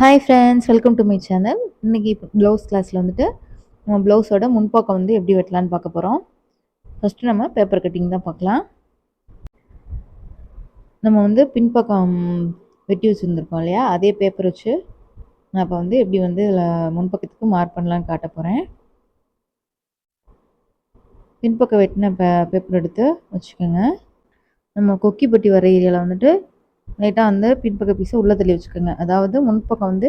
Hi friends welcome to my channel இன்றைக்கி blouse கிளாஸில் வந்துட்டு நம்ம ப்ளவுஸோட முன்பக்கம் வந்து எப்படி வெட்டலான்னு பார்க்க போகிறோம் ஃபஸ்ட்டு நம்ம பேப்பர் கட்டிங் தான் பார்க்கலாம். நம்ம வந்து பின்பக்கம் வெட்டி வச்சுருந்துருக்கோம் இல்லையா? அதே பேப்பர் வச்சு நான் இப்போ வந்து எப்படி வந்து இதில் முன்பக்கத்துக்கு மார்க் பண்ணலான்னு காட்ட போகிறேன் பின்பக்கம் வெட்டின பே பேப்பர் எடுத்து வச்சுக்கோங்க. நம்ம கொக்கிப்பட்டி வர ஏரியாவில் வந்துட்டு லைட்டாக வந்து பின்பக்க பீஸை உள்ளே தள்ளி வச்சுக்கோங்க. அதாவது முன்பக்கம் வந்து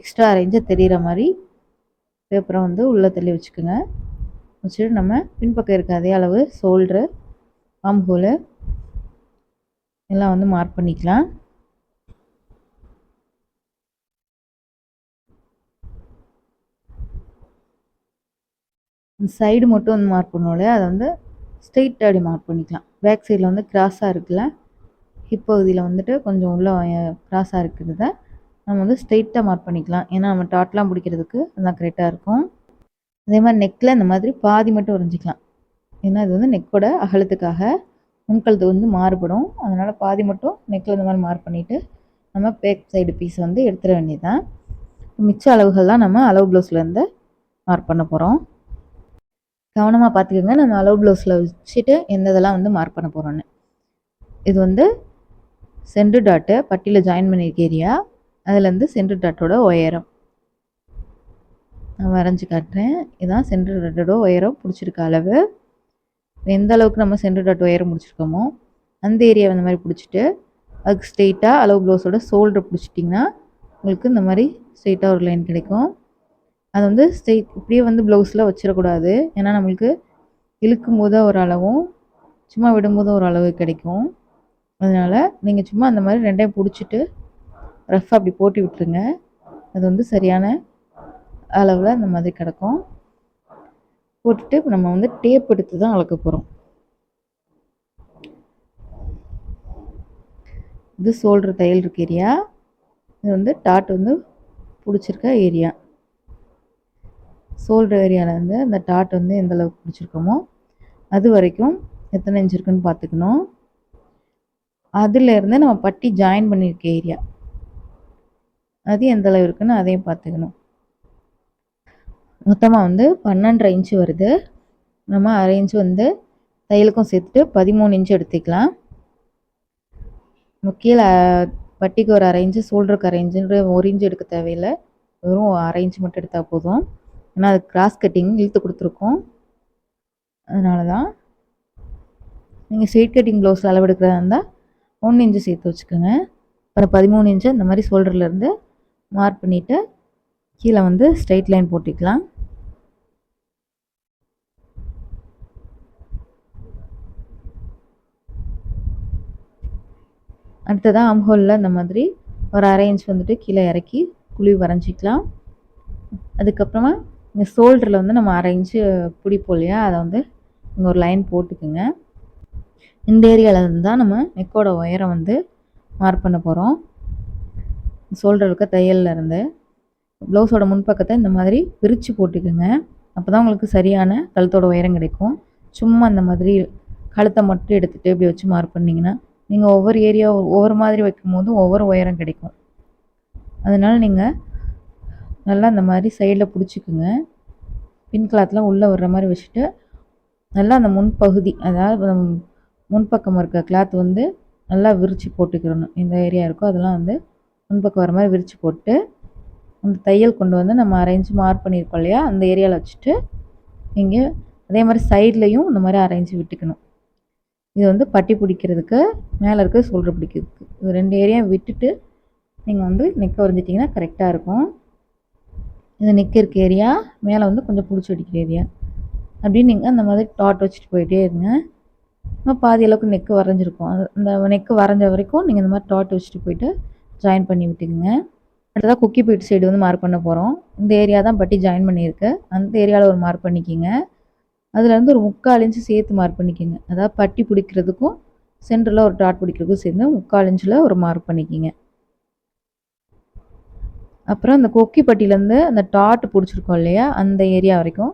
எக்ஸ்ட்ரா அரேஞ்சாக தெரிகிற மாதிரி பேப்பரை வந்து உள்ளே தள்ளி வச்சுக்கோங்க. வச்சுட்டு நம்ம பின்பக்கம் இருக்க அதே அளவு ஷோல்ட்ரு ஆம்ஹோலு எல்லாம் வந்து மார்க் பண்ணிக்கலாம். சைடு மட்டும் வந்து மார்க் பண்ணுவோம்ல அதை வந்து ஸ்ட்ரெயிட் அப்படி மார்க் பண்ணிக்கலாம். பேக் சைடில் வந்து கிராஸாக இருக்குல்ல? ஹிப் பகுதியில் வந்துட்டு கொஞ்சம் உள்ள க்ராஸாக இருக்கிறத நம்ம வந்து ஸ்ட்ரெயிட்டாக மார்க் பண்ணிக்கலாம். ஏன்னா நம்ம டாட்லாம் பிடிக்கிறதுக்கு அதான் கரெக்டாக இருக்கும். அதே மாதிரி நெக்கில் இந்த மாதிரி பாதி மட்டும் வரைஞ்சிக்கலாம் ஏன்னா இது வந்து நெக்கோட அகலத்துக்காக முன்கழுத்து வந்து மாறுபடும். அதனால் பாதி மட்டும் நெக்கில் இந்த மாதிரி மார்க் பண்ணிவிட்டு நம்ம பேக் சைடு பீஸ் வந்து எடுத்துட வேண்டியதுதான். மிச்ச அளவுகள்லாம் நம்ம அளவு ப்ளவுஸ்லேருந்து மார்க் பண்ண போகிறோம் கவனமாக பார்த்துக்கோங்க. நம்ம அளவு ப்ளவுஸில் வச்சுட்டு எந்த இதெல்லாம் வந்து மார்க் பண்ண போகிறோன்னு இது வந்து சென்ட்ரு டாட்டை பட்டியில் ஜாயின் பண்ணியிருக்க ஏரியா அதுலேருந்து சென்ட்ரு டாட்டோட உயரம். நான் வரைஞ்சி காட்டுறேன். இதுதான் சென்ட்ரு டாட்டோட உயரம் பிடிச்சிருக்க அளவு. எந்த அளவுக்கு நம்ம சென்ட்ரு டாட் உயரம் பிடிச்சிருக்கோமோ அந்த ஏரியாவை இந்த மாதிரி பிடிச்சிட்டு அதுக்கு ஸ்ட்ரெயிட்டாக அளவு ப்ளவுஸோட ஷோல்டர் பிடிச்சிட்டிங்கன்னா உங்களுக்கு இந்த மாதிரி ஸ்ட்ரெயிட்டாக ஒரு லைன் கிடைக்கும். அது வந்து ஸ்ட்ரெயிட் இப்படியே வந்து ப்ளவுஸில் வச்சிடக்கூடாது. ஏன்னா நம்மளுக்கு இழுக்கும் போது ஒரு அளவும் சும்மா விடும்போது ஒரு அளவு கிடைக்கும். அதனால் நீங்கள் சும்மா அந்த மாதிரி ரெண்டையும் பிடிச்சிட்டு ரஃப்பாக அப்படி போட்டு விட்டுருங்க. அது வந்து சரியான அளவில் அந்த மாதிரி கிடக்கும். போட்டுட்டு நம்ம வந்து டேப் எடுத்து தான் அளக்க போகிறோம் இது சோல்டர் தையல் இருக்க ஏரியா இது வந்து டாட் வந்து பிடிச்சிருக்க ஏரியா சோல்டர் ஏரியாவில் வந்து அந்த டாட் வந்து எந்த அளவுக்கு பிடிச்சிருக்கோமோ அது வரைக்கும் எத்தனை இன்ச் இருக்குன்னு பார்த்துக்கணும். அதுலேருந்து நம்ம பட்டி ஜாயின் பண்ணியிருக்க ஏரியா அது எந்த அளவு இருக்குன்னு அதையும் பார்த்துக்கணும். மொத்தமாக வந்து பன்னெண்டரை இன்ச்சு வருது. நம்ம அரை இன்ச்சு வந்து தையலுக்கும் சேர்த்துட்டு பதிமூணு இன்ச்சு எடுத்துக்கலாம். கீழே பட்டிக்கு ஒரு அரை இன்ச்சு ஷோல்டருக்கு அரை இன்ச்சுன்ற ஒரு இன்ச்சு எடுக்க தேவையில்லை. வெறும் அரை இன்ச்சு மட்டும் எடுத்தால் போதும். ஏன்னா அது கிராஸ் கட்டிங் இழுத்து கொடுத்துருக்கோம். அதனால தான் நீங்கள் ஸ்ட்ரெயிட் கட்டிங் ப்ளவுஸில் அளவு எடுக்கிறதா இருந்தால் ஒன்று இன்ச்சு சேர்த்து வச்சுக்கோங்க. அப்புறம் பதிமூணு இன்ச்சு இந்த மாதிரி ஷோல்டர்லேருந்து மார்க் பண்ணிவிட்டு கீழே வந்து ஸ்ட்ரைட் லைன் போட்டுக்கலாம். அடுத்ததாக அம்ஹோலில் இந்த மாதிரி ஒரு அரை இன்ச் வந்துட்டு கீழே இறக்கி குழி வரைஞ்சிக்கலாம். அதுக்கப்புறமா இந்த ஷோல்டரில் வந்து நம்ம அரை இன்ச்சு பிடிப்போம் இல்லையா? அதை வந்து இங்கே ஒரு லைன் போட்டுக்குங்க. இந்த ஏரியாவில் இருந்து தான் நம்ம நெக்கோட உயரம் வந்து மார்க் பண்ண போகிறோம் ஷோல்டர் இருக்க தையலில் இருந்து ப்ளவுஸோட முன்பக்கத்தை இந்த மாதிரி பிரித்து போட்டுக்குங்க. அப்போ தான் உங்களுக்கு சரியான கழுத்தோட உயரம் கிடைக்கும். சும்மா அந்த மாதிரி கழுத்தை மட்டும் எடுத்துகிட்டு இப்படி வச்சு மார்க் பண்ணிங்கன்னா நீங்கள் ஒவ்வொரு ஏரியா ஒவ்வொரு மாதிரி வைக்கும் போதும் ஒவ்வொரு உயரம் கிடைக்கும். அதனால் நீங்கள் நல்லா இந்த மாதிரி சைடில் பிடிச்சிக்குங்க. பின் கிளாத்லாம் உள்ளே வர்ற மாதிரி வச்சுட்டு நல்லா அந்த முன்பகுதி அதாவது முன்பக்கம் இருக்க கிளாத் வந்து நல்லா விரித்து போட்டுக்கிறணும். இந்த ஏரியா இருக்கோ அதெல்லாம் வந்து முன்பக்கம் வர மாதிரி விரித்து போட்டு அந்த தையல் கொண்டு வந்து நம்ம அரேஞ்சு மார்க் பண்ணியிருக்கோம் இல்லையா? அந்த ஏரியாவில் வச்சுட்டு நீங்கள் அதே மாதிரி சைட்லேயும் இந்த மாதிரி அரைஞ்சி விட்டுக்கணும். இது வந்து பட்டி பிடிக்கிறதுக்கு மேலே இருக்க சோல்டர் பிடிக்கிறதுக்கு. இது ரெண்டு ஏரியா விட்டுட்டு நீங்கள் வந்து நிற்க வரைஞ்சிட்டிங்கன்னா கரெக்டாக இருக்கும். இது நிற்க இருக்க ஏரியா மேலே வந்து கொஞ்சம் பிடிச்சி அடிக்கிற ஏரியா அப்படின்னு நீங்கள் அந்த மாதிரி டாட் வச்சுட்டு போயிட்டே இருங்க. நம்ம பாதி அளவுக்கு நெக்கு வரைஞ்சிருக்கோம். அது அந்த நெக்கு வரைஞ்ச வரைக்கும் நீங்கள் இந்த மாதிரி டாட் வச்சுட்டு போயிட்டு ஜாயின் பண்ணி விட்டுக்குங்க. அடுத்ததாக குக்கி பீட் சைடு வந்து மார்க் பண்ண போகிறோம் இந்த ஏரியா தான் பட்டி ஜாயின் பண்ணியிருக்கு. அந்த ஏரியாவில் ஒரு மார்க் பண்ணிக்கிங்க. அதுலேருந்து ஒரு முக்கால் இன்ச்சு சேர்த்து மார்க் பண்ணிக்கிங்க. அதாவது பட்டி பிடிக்கிறதுக்கும் சென்டரில் ஒரு டாட் பிடிக்கிறதுக்கும் சேர்ந்து முக்கால் இன்ச்சில் ஒரு மார்க் பண்ணிக்கிங்க. அப்புறம் அந்த கொக்கி பட்டியிலேருந்து அந்த டாட் பிடிச்சிருக்கோம் இல்லையா? அந்த ஏரியா வரைக்கும்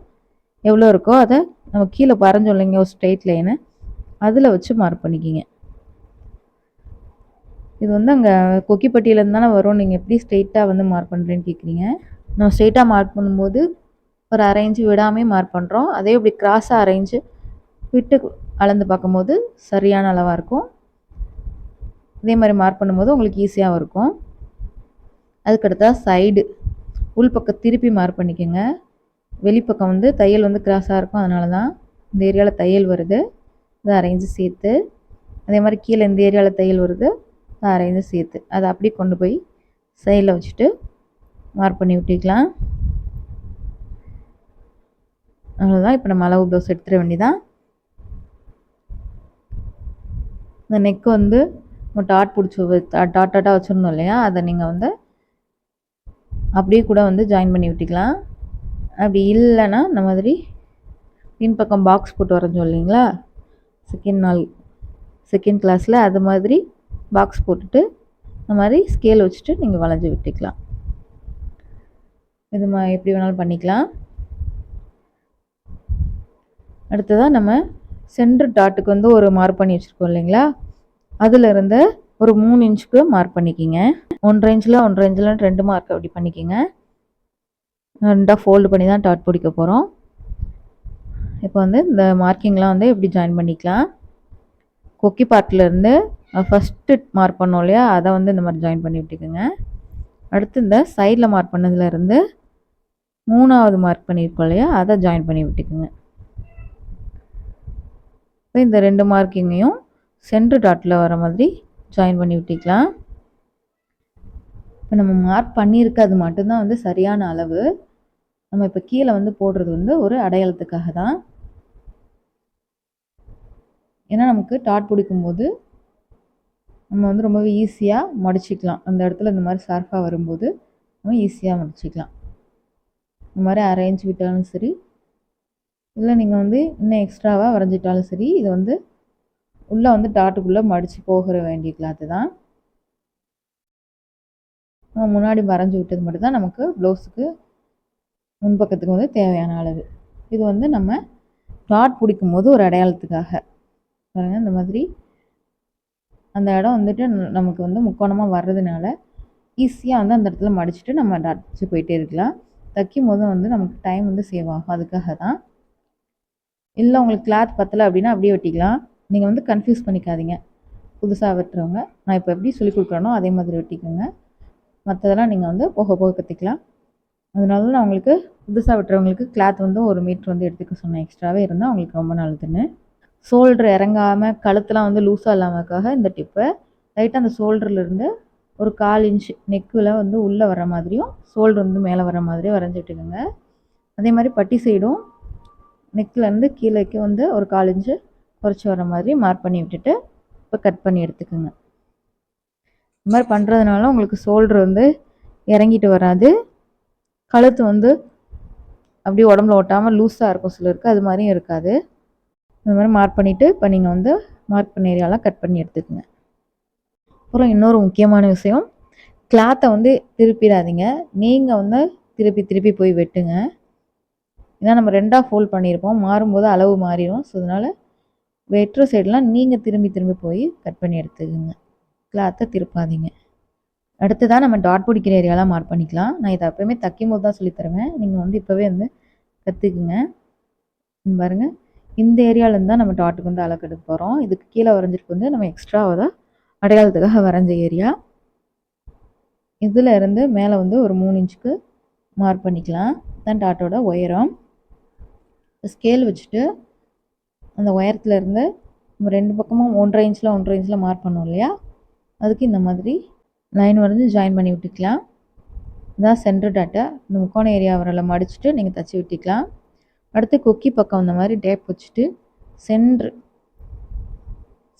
எவ்வளோ இருக்கோ அதை நம்ம கீழே வரைஞ்சோம் இல்லைங்க ஒரு ஸ்ட்ரெயிட் லைனு அதில் வச்சு மார்க் பண்ணிக்கிங்க. இது வந்து அங்கே கொக்கிப்பட்டியிலேருந்து தானே வரும். நீங்கள் எப்படி ஸ்ட்ரெயிட்டாக வந்து மார்க் பண்ணுறேன்னு கேட்குறீங்க நம்ம ஸ்ட்ரெயிட்டாக மார்க் பண்ணும்போது ஒரு அரை இன்ச்சு விடாமே மார்க் பண்ணுறோம் அதே இப்படி கிராஸாக அரேஞ்சு விட்டு அளந்து பார்க்கும்போது சரியான அளவாக இருக்கும். இதே மாதிரி மார்க் பண்ணும்போது உங்களுக்கு ஈஸியாகவும் இருக்கும். அதுக்கடுத்தா சைடு உள்பக்கம் திருப்பி மார்க் பண்ணிக்கோங்க. வெளிப்பக்கம் வந்து தையல் வந்து கிராஸாக இருக்கும். அதனால தான் இந்த ஏரியாவில் தையல் வருது. இதை அரைஞ்சு சேர்த்து அதே மாதிரி கீழே இந்த ஏரியாவில் தையல் வருது அதை அரைஞ்சு சேர்த்து அதை அப்படியே கொண்டு போய் சைடில் வச்சுட்டு மார்க் பண்ணி விட்டுக்கலாம் அவ்வளோதான் இப்போ நம்ம அளவு ப்ளவுஸ் எடுத்துட வேண்டியதான் இந்த நெக் வந்து நம்ம டாட் பிடிச்சி டாட் டாட்டாக வச்சுருந்தோம் இல்லையா? அதை நீங்கள் வந்து அப்படியே கூட வந்து ஜாயின் பண்ணி விட்டுக்கலாம் அப்படி இல்லைன்னா இந்த மாதிரி பின்பக்கம் பாக்ஸ் போட்டு வரைஞ்சோம் இல்லைங்களா? செகண்ட் நாள் செகண்ட் கிளாஸில் அது மாதிரி பாக்ஸ் போட்டுட்டு இந்த மாதிரி ஸ்கேல் வச்சுட்டு நீங்கள் வளைஞ்சி விட்டுக்கலாம். இது மா எப்படி வேணாலும் பண்ணிக்கலாம். அடுத்ததாக நம்ம சென்ட்ரு டாட்டுக்கு வந்து ஒரு மார்க் பண்ணி வச்சுருக்கோம் இல்லைங்களா? அதிலிருந்து ஒரு மூணு இன்ச்சுக்கு மார்க் பண்ணிக்கிங்க. ஒன்றரை இன்ச்சில் ஒன்றரை இன்ச்சில் ரெண்டு மார்க் அப்படி பண்ணிக்கிங்க. ரெண்டாக ஃபோல்டு பண்ணி தான் டாட் பிடிக்க போகிறோம் இப்போ வந்து இந்த மார்க்கிங்லாம் வந்து எப்படி ஜாயின் பண்ணிக்கலாம்? கொக்கி பார்ட்லேருந்து ஃபஸ்ட்டு மார்க் பண்ணோம் இல்லையா? அதை வந்து இந்த மாதிரி ஜாயின் பண்ணி விட்டுக்கோங்க. அடுத்து இந்த சைடில் மார்க் பண்ணதுலேருந்து மூணாவது மார்க் பண்ணியிருக்கோம் இல்லையா? அதை ஜாயின் பண்ணி விட்டுக்குங்க. இந்த ரெண்டு மார்க்கிங்கையும் சென்ட்ரு டாட்டில் வர மாதிரி ஜாயின் பண்ணி விட்டுக்கலாம். இப்போ நம்ம மார்க் பண்ணியிருக்கிறது மட்டும்தான் வந்து சரியான அளவு. நம்ம இப்போ கீழே வந்து போடுறது வந்து ஒரு அடையாளத்துக்காக தான் ஏன்னா நமக்கு டாட் பிடிக்கும்போது நம்ம வந்து ரொம்பவே ஈஸியாக மடிச்சிக்கலாம். அந்த இடத்துல இந்த மாதிரி ஷார்ப்பாக வரும்போது நம்ம ஈஸியாக மடிச்சிக்கலாம். இந்த மாதிரி அரேஞ்ச் விட்டாலும் சரி இல்லை நீங்கள் வந்து இன்னும் எக்ஸ்ட்ராவாக வரைஞ்சிட்டாலும் சரி இது வந்து உள்ளே வந்து டாட்டுக்குள்ளே மடித்து போகிற வேண்டிய கிளாத்து தான். நம்ம முன்னாடி வரைஞ்சி விட்டது மட்டும்தான் நமக்கு ப்ளவுஸுக்கு முன்பக்கத்துக்கு வந்து தேவையான அளவு. இது வந்து நம்ம டாட் பிடிக்கும் போது ஒரு அடையாளத்துக்காக. பாருங்கள் இந்த மாதிரி. அந்த இடம் வந்துட்டு நமக்கு வந்து முக்கோணமாக வர்றதுனால ஈஸியாக வந்து அந்த இடத்துல மடிச்சுட்டு நம்ம அடிச்சு போயிட்டே இருக்கலாம். தைக்கும் போதும் வந்து நமக்கு டைம் வந்து சேவ் ஆகும். அதுக்காக தான். இல்லை உங்களுக்கு கிளாத் பத்தலை அப்படின்னா அப்படியே வெட்டிக்கலாம். நீங்கள் வந்து கன்ஃபியூஸ் பண்ணிக்காதீங்க. புதுசாக வெட்டுறவங்க நான் இப்போ எப்படி சொல்லி கொடுக்குறேனோ அதே மாதிரி வெட்டிக்கோங்க. மற்றதெல்லாம் நீங்கள் வந்து போக போக கற்றுக்கலாம் அதனால நான் உங்களுக்கு புதுசாக வெட்டுறவங்களுக்கு கிளாத் வந்து ஒரு மீட்ரு வந்து எடுத்துக்க சொன்னேன். எக்ஸ்ட்ராவே இருந்தால் அவங்களுக்கு ரொம்ப நல்லதுன்னு. ஷோல்டர் இறங்காமல் கழுத்தெலாம் வந்து லூஸாக இல்லாமக்காக இந்த டிப்பை லைட்டாக அந்த ஷோல்டர்லேருந்து ஒரு கால் இன்ச் நெக்கில் வந்து உள்ளே வர மாதிரியும் ஷோல்டர் வந்து மேலே வர மாதிரியும் வரைஞ்சிட்டுக்கோங்க. அதே மாதிரி பட்டி சைடும் நெக்லேருந்து கீழேக்கு வந்து ஒரு கால் இன்ச்சு குறைச்சி வர மாதிரி மார்க் பண்ணி விட்டுட்டு இப்போ கட் பண்ணி எடுத்துக்கோங்க. இந்த மாதிரி பண்ணுறதுனால உங்களுக்கு ஷோல்டர் வந்து இறங்கிட்டு வராது. கழுத்து வந்து அப்படியே உடம்புல ஒட்டாமல் லூஸாக இருக்கும் சிலருக்கு அது மாதிரியும் இருக்காது. இந்த மாதிரி மார்க் பண்ணிவிட்டு இப்போ நீங்கள் வந்து மார்க் பண்ண ஏரியாலாம் கட் பண்ணி எடுத்துக்கோங்க. அப்புறம் இன்னொரு முக்கியமான விஷயம் கிளாத்தை வந்து திருப்பிடாதீங்க. நீங்கள் வந்து திருப்பி திருப்பி போய் வெட்டுங்க. ஏன்னா நம்ம ரெண்டாக ஃபோல்ட் பண்ணியிருப்போம். மாறும்போது அளவு மாறிடும் ஸோ அதனால் வெட்டுற சைடெலாம் நீங்கள் திரும்பி திரும்பி போய் கட் பண்ணி எடுத்துக்கோங்க. கிளாத்தை திருப்பாதீங்க. அடுத்ததாக நம்ம டாட் பிடிக்கிற ஏரியாலாம் மார்க் பண்ணிக்கலாம். நான் இதை அப்போயுமே தைக்கும் போது தான் சொல்லித்தருவேன் நீங்கள் வந்து இப்போவே வந்து கற்றுக்குங்க பாருங்கள் இந்த ஏரியாவிலேருந்து தான் நம்ம டாட்டுக்கு வந்து அளக்கு எடுக்க போகிறோம் இதுக்கு கீழே வரைஞ்சிருக்கு வந்து நம்ம எக்ஸ்ட்ராவாக தான் அடையாளத்துக்காக வரைஞ்ச ஏரியா இதில் இருந்து மேலே வந்து ஒரு மூணு இன்ச்சுக்கு மார்க் பண்ணிக்கலாம். தான் டாட்டோட உயரம். ஸ்கேல் வச்சுட்டு அந்த உயரத்துலேருந்து நம்ம ரெண்டு பக்கமும் ஒன்றரை இன்ச்சில் ஒன்றரை இன்ச்சில் மார்க் பண்ணோம் இல்லையா? அதுக்கு இந்த மாதிரி லைன் வரைஞ்சி ஜாயின் பண்ணி விட்டுக்கலாம். இதான் சென்டர் டாட்டை இந்த முக்கோண ஏரியா வரல மடிச்சுட்டு நீங்கள் தச்சு விட்டுக்கலாம். அடுத்து கொக்கி பக்கம் இந்த மாதிரி டேப் வச்சுட்டு சென்ட்ரு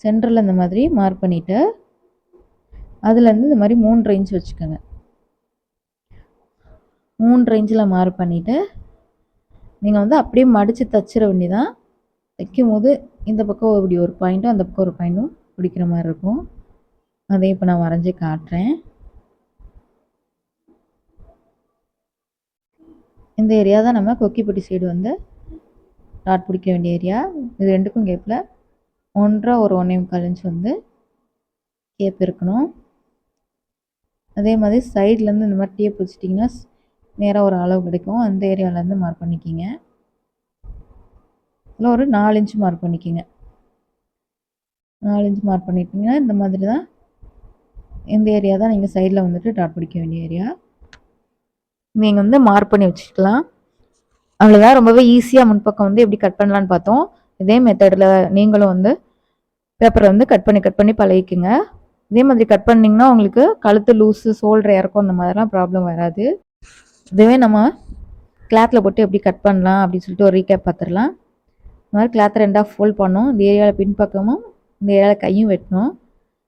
சென்டரில் இந்த மாதிரி மார்க் பண்ணிவிட்டு அதுலேருந்து இந்த மாதிரி மூணு ரேஞ்ச் வச்சுக்கோங்க. மூணு ரேஞ்சில் மார்க் பண்ணிவிட்டு நீங்கள் வந்து அப்படியே மடித்து தச்சிட வேண்டிதான் தைக்கும் போது இந்த பக்கம் இப்படி ஒரு பாயிண்ட்டும் அந்த பக்கம் ஒரு பாயிண்ட்டும் பிடிக்கிற மாதிரி இருக்கும். அதை இப்போ நான் வரைஞ்சி காட்டுறேன். இந்த ஏரியா தான் நம்ம கொக்கிப்பட்டி சைடு வந்து டாட் பிடிக்க வேண்டிய ஏரியா. இது ரெண்டுக்கும் கேப்பில் ஒன்றரை ஒரு ஒன்றே முக்கால் இன்ச் வந்து கேப் இருக்கணும். அதே மாதிரி சைட்லேருந்து இந்த மாதிரி டேப் வச்சிட்டிங்கன்னா நேராக ஒரு அளவு கிடைக்கும். அந்த ஏரியாவிலேருந்து மார்க் பண்ணிக்கிங்க. இதில் ஒரு நாலு இன்ச்சு மார்க் பண்ணிக்கிங்க. நாலு இன்ச்சு மார்க் பண்ணிட்டீங்கன்னா இந்த மாதிரி தான் இந்த ஏரியா தான் நீங்கள் சைடில் வந்துட்டு டாட் பிடிக்க வேண்டிய ஏரியா. நீங்கள் வந்து மார்க் பண்ணி வச்சுக்கலாம். அவ்வளோதான் ரொம்பவே ஈஸியாக முன்பக்கம் வந்து எப்படி கட் பண்ணலான்னு பார்த்தோம். இதே மெத்தடில் நீங்களும் வந்து பேப்பரை வந்து கட் பண்ணி கட் பண்ணி பழகிக்குங்க. இதே மாதிரி கட் பண்ணிங்கன்னா உங்களுக்கு கழுத்து லூஸு சோல்டர் இறக்கும் அந்த மாதிரிலாம் ப்ராப்ளம் வராது. இதுவே நம்ம கிளாத்தில் போட்டு எப்படி கட் பண்ணலாம் அப்படின்னு சொல்லிட்டு ஒரு ரீகேப் பார்த்துடலாம். இந்த மாதிரி கிளாத்தை ரெண்டாக ஃபோல்ட் பண்ணோம். இந்த ஏரியாவில் பின்பக்கமும் இந்த ஏரியாவில் கையும் வெட்டணும்.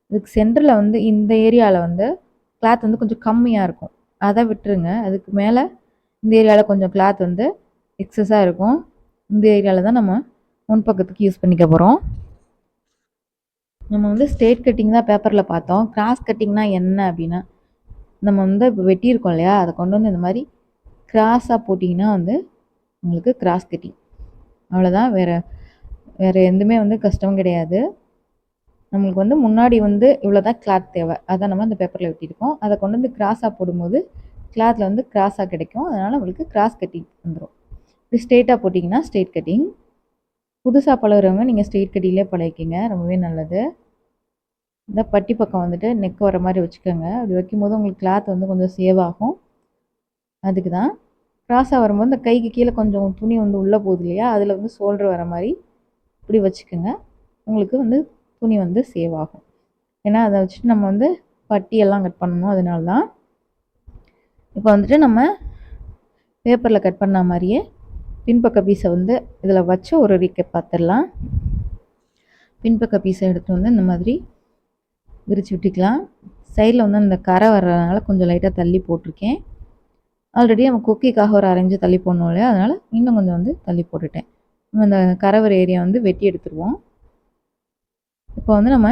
இதுக்கு சென்டரில் வந்து இந்த ஏரியாவில் வந்து கிளாத் வந்து கொஞ்சம் கம்மியாக இருக்கும். அதை விட்டுருங்க. அதுக்கு மேலே இந்த ஏரியாவில் கொஞ்சம் கிளாத் வந்து எக்ஸஸாக இருக்கும். இந்த ஏரியாவில் தான் நம்ம முன்பக்கத்துக்கு யூஸ் பண்ணிக்க போகிறோம் நம்ம வந்து ஸ்ட்ரெயிட் கட்டிங் தான் பேப்பரில் பார்த்தோம். கிராஸ் கட்டிங்னா என்ன அப்படின்னா நம்ம வந்து இப்போ வெட்டியிருக்கோம் இல்லையா? அதை கொண்டு வந்து இந்த மாதிரி கிராஸாக போட்டிங்கன்னா வந்து உங்களுக்கு கிராஸ் கட்டிங் அவ்வளோதான் வேறு வேறு எதுவுமே வந்து கஷ்டம் கிடையாது. நம்மளுக்கு வந்து முன்னாடி வந்து இவ்வளோ தான் கிளாத் தேவை. அதை நம்ம அந்த பேப்பரில் வெட்டியிருக்கோம். அதை கொண்டு வந்து கிராஸாக போடும்போது கிளாத்தில் வந்து கிராஸாக கிடைக்கும். அதனால் நம்மளுக்கு கிராஸ் கட்டிங் வந்துடும் இப்படி ஸ்ட்ரெயிட்டாக போட்டிங்கன்னா ஸ்ட்ரெயிட் கட்டிங் புதுசாக பழகுறவங்க நீங்கள் ஸ்ட்ரெயிட் கட்டிங்லேயே பழகிக்கிங்க. ரொம்பவே நல்லது. இந்த பட்டி பக்கம் வந்துட்டு நெக் வர மாதிரி வச்சுக்கோங்க. அப்படி வைக்கும்போது உங்களுக்கு கிளாத் வந்து கொஞ்சம் சேவ் ஆகும். அதுக்கு தான் கிராஸாக வரும்போது இந்த கைக்கு கீழே கொஞ்சம் துணி வந்து உள்ளே போகுது இல்லையா? அதில் வந்து சோல்டர் வர மாதிரி இப்படி வச்சுக்கோங்க. உங்களுக்கு வந்து துணி வந்து சேவ் ஆகும். ஏன்னா அதை வச்சுட்டு நம்ம வந்து பட்டியெல்லாம் கட் பண்ணணும். அதனால தான் இப்போ வந்துட்டு நம்ம பேப்பரில் கட் பண்ண மாதிரியே பின்பக்க பீஸை வந்து இதில் வச்சு ஒரு ரீக்கப் பார்த்துடலாம் பின்பக்க பீஸை எடுத்து வந்து இந்த மாதிரி விரித்து விட்டுக்கலாம். சைடில் வந்து அந்த கரை வர்றதுனால கொஞ்சம் லைட்டாக தள்ளி போட்டிருக்கேன். ஆல்ரெடி நம்ம குக்கிக்காக ஒரு அரைஞ்சு தள்ளி போடணும் இல்லையா? அதனால் இன்னும் கொஞ்சம் வந்து தள்ளி போட்டுட்டேன். நம்ம அந்த கரவர் ஏரியா வந்து வெட்டி எடுத்துருவோம். இப்போ வந்து நம்ம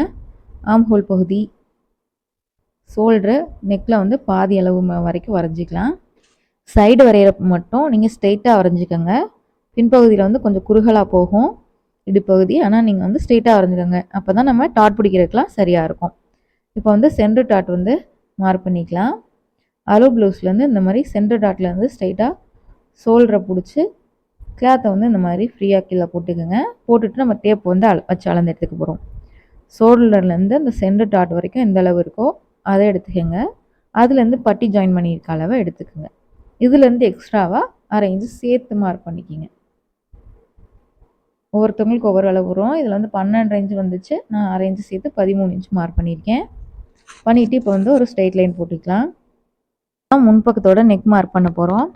ஆம் ஹோல் பகுதி ஷோல்ட்ரு நெக்கில் வந்து பாதி அளவு வரைக்கும் வரைஞ்சிக்கலாம். சைடு வரைகிறப்ப மட்டும் நீங்கள் ஸ்ட்ரெயிட்டாக வரைஞ்சிக்கோங்க. பின்பகுதியில் வந்து கொஞ்சம் குறுகலாக போகும் இடுப்பகுதி. ஆனால் நீங்கள் வந்து ஸ்ட்ரெயிட்டாக வரைஞ்சிக்கோங்க. அப்போ தான் நம்ம டாட் பிடிக்கிறதுக்கெலாம் சரியாக இருக்கும். இப்போ வந்து சென்ட்ரு டாட் வந்து மார்க் பண்ணிக்கலாம். அலோ ப்ளவுஸ்லேருந்து இந்த மாதிரி சென்ட்ரு டாட்லேருந்து ஸ்ட்ரைட்டாக ஷோல்டரை பிடிச்சி கிளாத்தை வந்து இந்த மாதிரி ஃப்ரீயாக கீழே போட்டுக்கோங்க. போட்டுட்டு நம்ம டேப் வந்து அள வச்சு அளந்து எடுத்துக்க போகிறோம் ஷோல்டர்லேருந்து அந்த சென்டர் டாட் வரைக்கும் எந்த அளவு இருக்கோ அதை எடுத்துக்கோங்க. அதுலேருந்து பட்டி ஜாயின் பண்ணியிருக்க அளவை எடுத்துக்கோங்க. இதுலேருந்து எக்ஸ்ட்ராவாக அரை இன்ச்சு சேர்த்து மார்க் பண்ணிக்கிங்க. ஒவ்வொருத்தவங்களுக்கு ஒவ்வொரு அளவு வரும். இதில் வந்து பன்னெண்டு இன்ச்சு வந்துச்சு. நான் அரை இன்ச்சு சேர்த்து பதிமூணு இன்ச்சு மார்க் பண்ணியிருக்கேன். பண்ணிவிட்டு இப்போ வந்து ஒரு ஸ்ட்ரெயிட் லைன் போட்டுக்கலாம். முன்பக்கத்தோட நெக் மார்க் பண்ண போகிறோம்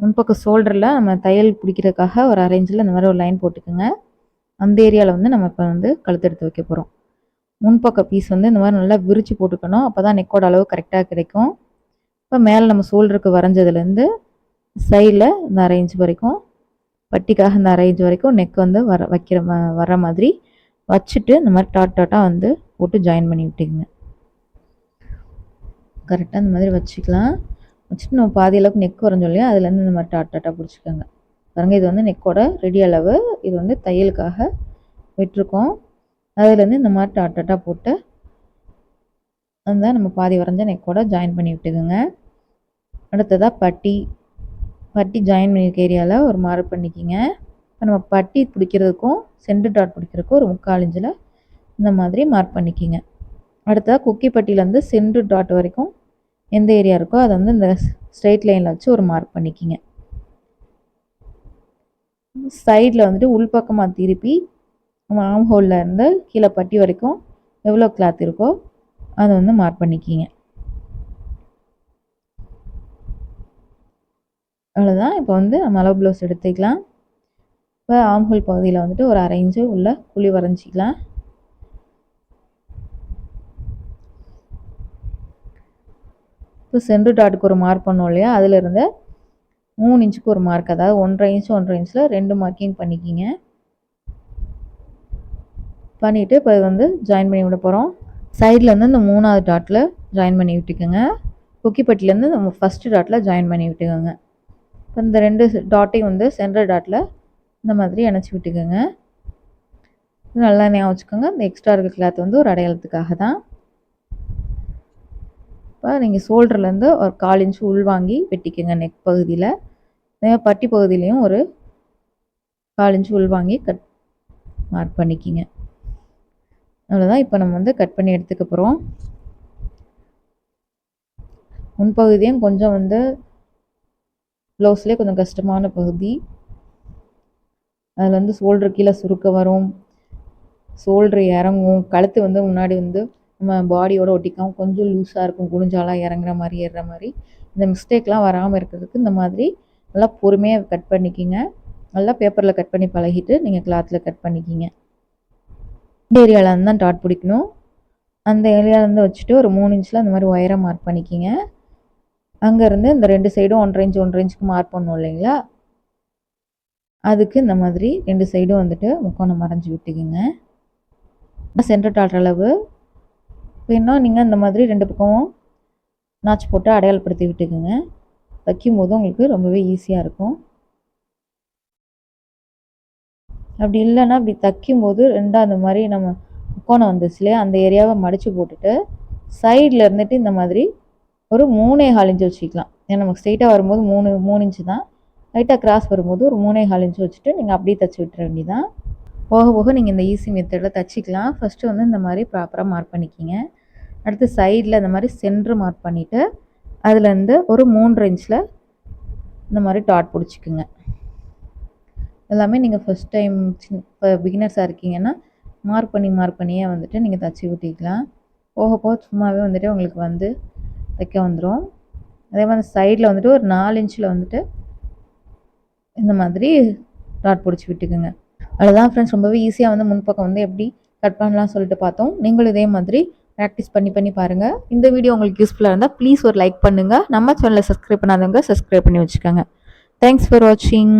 முன்பக்க ஷோல்டரில் நம்ம தையல் பிடிக்கிறதுக்காக ஒரு அரேஞ்சில் இந்த மாதிரி ஒரு லைன் போட்டுக்கோங்க. அந்த ஏரியாவில் வந்து நம்ம இப்போ வந்து கழுத்து எடுத்து வைக்க போகிறோம் முன்பக்க பீஸ் வந்து இந்த மாதிரி நல்லா விரித்து போட்டுக்கணும். அப்போ தான் நெக்கோட அளவு கரெக்டாக கிடைக்கும். இப்போ மேலே நம்ம ஷோல்டருக்கு வரைஞ்சதுலேருந்து சைடில் இந்த அரேஞ்ச் வரைக்கும் பட்டிக்காக இந்த அரேஞ்ச் வரைக்கும் நெக் வந்து வர வைக்கிற வர மாதிரி வச்சுட்டு இந்த மாதிரி டாட் டாட்டாக வந்து போட்டு ஜாயின் பண்ணி விட்டுக்குங்க. கரெக்டாக இந்த மாதிரி வச்சுக்கலாம். வச்சுட்டு நம்ம பாதி அளவுக்கு நெக் வரைஞ்சோம் இல்லையா அதுலேருந்து இந்த மாதிரி டாட் டாட்டாக பிடிச்சிக்கோங்க. பாருங்கள் இது வந்து நெக்கோட ரெடி அளவு. இது வந்து தையலுக்காக விட்டுருக்கோம். அதுலேருந்து இந்த மாதிரி டாட் டாட்டாக போட்டு அந்த நம்ம பாதி வரைஞ்ச நெக்கோட ஜாயின் பண்ணி விட்டுக்குங்க. அடுத்ததாக பட்டி. பட்டி ஜாயின் பண்ணியிருக்க ஏரியாவில் ஒரு மார்க் பண்ணிக்கிங்க. இப்போ நம்ம பட்டி பிடிக்கிறதுக்கும் சென்டர் டாட் பிடிக்கிறதுக்கும் ஒரு முக்கால் இன்ச்சில் இந்த மாதிரி மார்க் பண்ணிக்கிங்க. அடுத்ததாக குக்கி பட்டியிலேருந்து சென்டர் டாட் வரைக்கும் எந்த ஏரியா இருக்கோ அதை வந்து இந்த ஸ்ட்ரெயிட் லைனில் வச்சு ஒரு மார்க் பண்ணிக்கிங்க. சைடில் வந்துட்டு உள்பக்கமாக திருப்பி ஆம் ஹோலில் இருந்து கீழே பட்டி வரைக்கும் எவ்வளோ கிளாத் இருக்கோ அதை வந்து மார்க் பண்ணிக்கிங்க. அவ்வளோதான். இப்போ வந்து நம்ம அளவு ப்ளவுஸ் எடுத்துக்கலாம். இப்போ ஆம் ஹோல் பகுதியில் வந்துட்டு ஒரு அரை உள்ள குழி வரைஞ்சிக்கலாம். இப்போ சென்ட்ரு டாட்டுக்கு ஒரு மார்க் பண்ணோம் இல்லையா? அதிலிருந்து மூணு இன்ச்சுக்கு ஒரு மார்க் அதாவது ஒன்றரை இன்ச்சு ஒன்றரை இன்ச்சில் ரெண்டு மார்க்கிங் பண்ணிக்கிங்க. பண்ணிவிட்டு இப்போ வந்து ஜாயின் பண்ணி விட போகிறோம் சைட்லேருந்து இந்த மூணாவது டாட்டில் ஜாயின் பண்ணி விட்டுக்கோங்க. குக்கிப்பட்டிலேருந்து நம்ம ஃபஸ்ட்டு டாட்டில் ஜாயின் பண்ணி விட்டுக்கோங்க. இப்போ இந்த ரெண்டு டாட்டையும் வந்து சென்ட்ரல் டாட்டில் இந்த மாதிரி இணைச்சி விட்டுக்கோங்க. நல்லா ஞாபகம் வச்சுக்கோங்க. இந்த எக்ஸ்ட்ரா இருக்க கிளாத் வந்து ஒரு அடையாளத்துக்காக தான். இப்போ நீங்கள் ஷோல்டர்லேருந்து ஒரு கால் இன்ச் உள்வாங்கி வெட்டிக்கோங்க நெக் பகுதியில். அதே பட்டி பகுதியிலையும் ஒரு கால் இன்சூ உள் வாங்கி கட் மார்க் பண்ணிக்கிங்க. அவ்வளோதான் இப்போ நம்ம வந்து கட் பண்ணி எடுத்துக்க போகிறோம் முன்பகுதியும் கொஞ்சம் வந்து ப்ளவுஸ்லேயே கொஞ்சம் கஷ்டமான பகுதி. அதில் வந்து ஷோல்ட்ரு கீழே சுருக்க வரும். ஷோல்ட்ரு இறங்கும். கழுத்து வந்து முன்னாடி வந்து நம்ம பாடியோட ஒட்டிக்காமல் கொஞ்சம் லூஸாக இருக்கும். குனிஞ்சாலாம் இறங்குற மாதிரி ஏறுற மாதிரி. இந்த மிஸ்டேக்லாம் வராமல் இருக்கிறதுக்கு இந்த மாதிரி நல்லா பொறுமையாக கட் பண்ணிக்கிங்க. நல்லா பேப்பரில் கட் பண்ணி பழகிட்டு நீங்கள் கிளாத்தில் கட் பண்ணிக்கிங்க. இந்த ஏரியாவில் தான் டாட் பிடிக்கணும். அந்த ஏரியாவிலேருந்து வச்சுட்டு ஒரு மூணு இன்ச்சில் அந்த மாதிரி ஒயரை மார்க் பண்ணிக்கிங்க. அங்கேருந்து இந்த ரெண்டு சைடும் ஒன்றரை இன்ச் ஒன்றரை இன்ச்சுக்கு மார்க் பண்ணோம் இல்லைங்களா? அதுக்கு இந்த மாதிரி ரெண்டு சைடும் வந்துட்டு முக்கோணம் மறைஞ்சி விட்டுக்குங்க. சென்டர் டாட் அளவு. வேணால் நீங்கள் இந்த மாதிரி ரெண்டு பக்கமும் நாச்சு போட்டு அடையாளப்படுத்தி விட்டுக்குங்க. தைக்கும் போது உங்களுக்கு ரொம்பவே ஈஸியாக இருக்கும். அப்படி இல்லைன்னா இப்படி தைக்கும்போது ரெண்டாக அந்த மாதிரி நம்ம முக்கோணம் வந்துச்சு இல்லையா? அந்த ஏரியாவை மடித்து போட்டுட்டு சைடில் இருந்துட்டு இந்த மாதிரி ஒரு மூணே கால் இன்ச்சு வச்சுக்கலாம். ஏன்னா நமக்கு ஸ்ட்ரெயிட்டாக வரும்போது மூணு மூணு இன்ச்சு தான். லைட்டாக கிராஸ் வரும்போது ஒரு மூணே கால் இன்ச்சு வச்சுட்டு நீங்கள் அப்படியே தைச்சி விட்டுற வேண்டியதான் போக போக நீங்கள் இந்த ஈஸி மெத்தடில் தைச்சிக்கலாம். ஃபஸ்ட்டு வந்து இந்த மாதிரி ப்ராப்பராக மார்க் பண்ணிக்கிங்க. அடுத்து சைடில் இந்த மாதிரி சென்ட்ரு மார்க் பண்ணிவிட்டு அதுலேருந்து ஒரு மூன்று இன்ச்சில் இந்த மாதிரி டாட் பிடிச்சிக்குங்க. எல்லாமே நீங்கள் ஃபஸ்ட் டைம் சின் இப்போ பிகினர்ஸாக இருக்கீங்கன்னா மார்க் பண்ணி மார்க் பண்ணியே வந்துட்டு நீங்கள் தச்சு விட்டிக்கலாம் போக போக சும்மாவே வந்துட்டு உங்களுக்கு வந்து தைக்க வந்துடும் அதே மாதிரி சைடில் வந்துட்டு ஒரு நாலு இன்ச்சில் வந்துட்டு இந்த மாதிரி டாட் பிடிச்சி விட்டுக்குங்க. அவ்வளோதான் ஃப்ரெண்ட்ஸ் ரொம்பவே ஈஸியாக வந்து முன்பக்கம் வந்து எப்படி கட் பண்ணலாம் சொல்லிட்டு பார்த்தோம். நீங்களும் இதே மாதிரி ப்ராக்டிஸ் பண்ணி பண்ணி பாருங்கள் இந்த வீடியோ உங்களுக்கு யூஸ்ஃபுல்லாக இருந்தால் ப்ளீஸ் ஒரு லைக் பண்ணுங்கள் நம்ம சேனலை சப்ஸ்கிரைப் பண்ணாதவங்க சப்ஸ்கிரைப் பண்ணி வச்சுக்கோங்க. தேங்க்ஸ் ஃபார் வாட்சிங்